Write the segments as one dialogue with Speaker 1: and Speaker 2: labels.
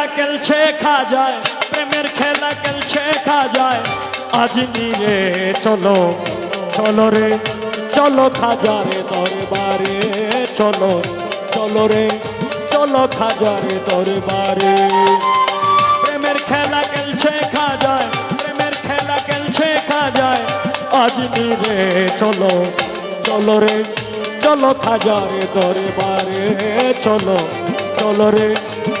Speaker 1: খেলা খেলছে খাজায় প্রেমের খেলা খেলছে খাজায় আজ নিয়ে চলো চলো রে, চলো খাজারে দরবারে। চলো চলো রে, চলো খাজারে দরবারে। প্রেমের খেলা খেলছে খাজায় প্রেমের খেলা খেলছে খাজায় আজ নিয়ে চলো চলো রে, চলো খাজারে দরবারে। চলো চলো রে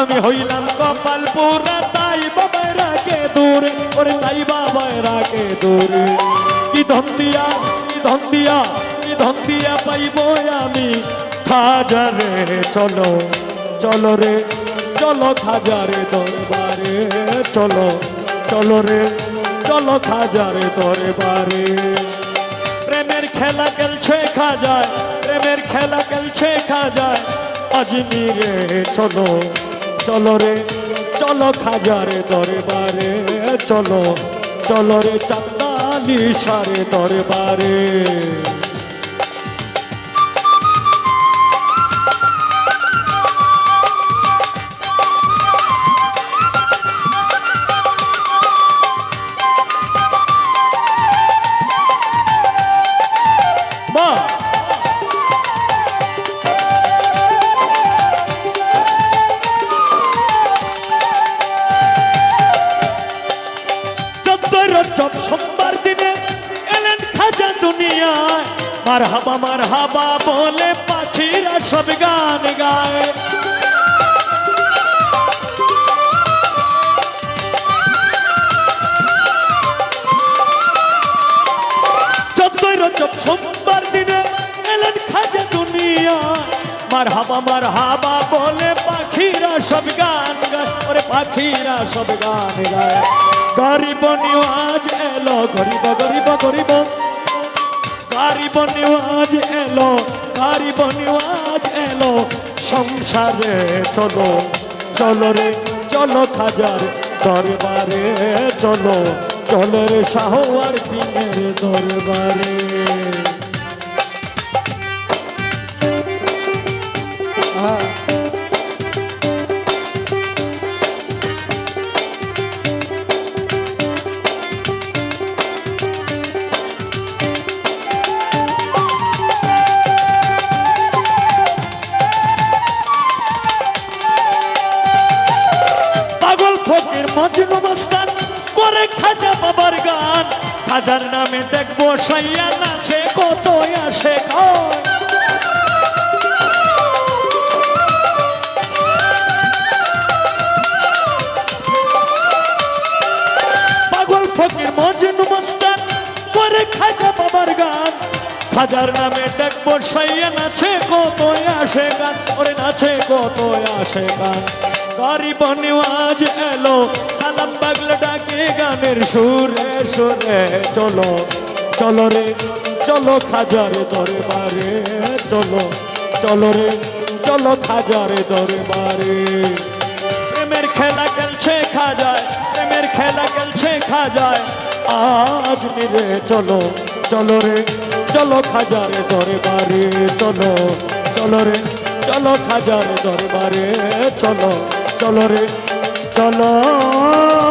Speaker 1: আমি হইলাম কপাল পুরা তাই বাবাই রাখে দূরে। ওরে তাই বাবাই রাখে দূরে। কি ধন দিয়া কি ধন দিয়া কি ধন দিয়া পাইব আমি? খাজারে, চলো চলো রে, চলো খাজারে দরবারে। চলো চলো রে, চলো খাজারে দরবারে। প্রেমের খেলা খেলছে খাজায়, প্রেমের খেলা খেলছে খাজায়। আজমিরে, চলো চলো রে চলো খাজারে দরবারে চলো চলো রে চাঁদালি সারে দরবারে। মার হাবা মার হাবা বলে পাখিরা সব গান গায়। চোদ্দই রজব সোমবার দিনে এলেন খাজা দুনিয়া মার হাবা মার হাবা বলে পাখিরা সব গান গায়। ওরে পাখিরা সব গান গায়। গরিব নিওয়াজ এলো, গরিব গরিব গরিব। গরিব বনিওয়াজ এলো কারি বনিওয়াজ এলো। সংসারে চলো চলো রে, চলো খাজার দরবারে চলো। চলো রে শাহওয়ার পীরের দরবারে। পাগল মজনু মস্তান করে খাজা বাবার গান। খাজার নামে দেখব সাইয়া নাচে কত আসে খায় পাগল ফকির মজনু মস্তান করে খাজা বাবার গান। খাজার নামে দেখব সাইয়া নাচে কত আসে গান। ওরে নাচে কত আসে গান। গরিব নিওয়াজ এলো, সালাম পাগলা ডাকে গানের সুরে সুরে, চলো চলো রে, চলো খাজারে দরবারে, চলো চলো রে, চলো খাজারে দরবারে। প্রেমের খেলা খেলছে খাজায়, প্রেমের খেলা খেলছে খাজায়। আজ নিরে চলো চলো রে, চলো খাজারে দরবারে, চলো চলো রে, চলো খাজারে দরবারে, চলো। চলো রে চলো।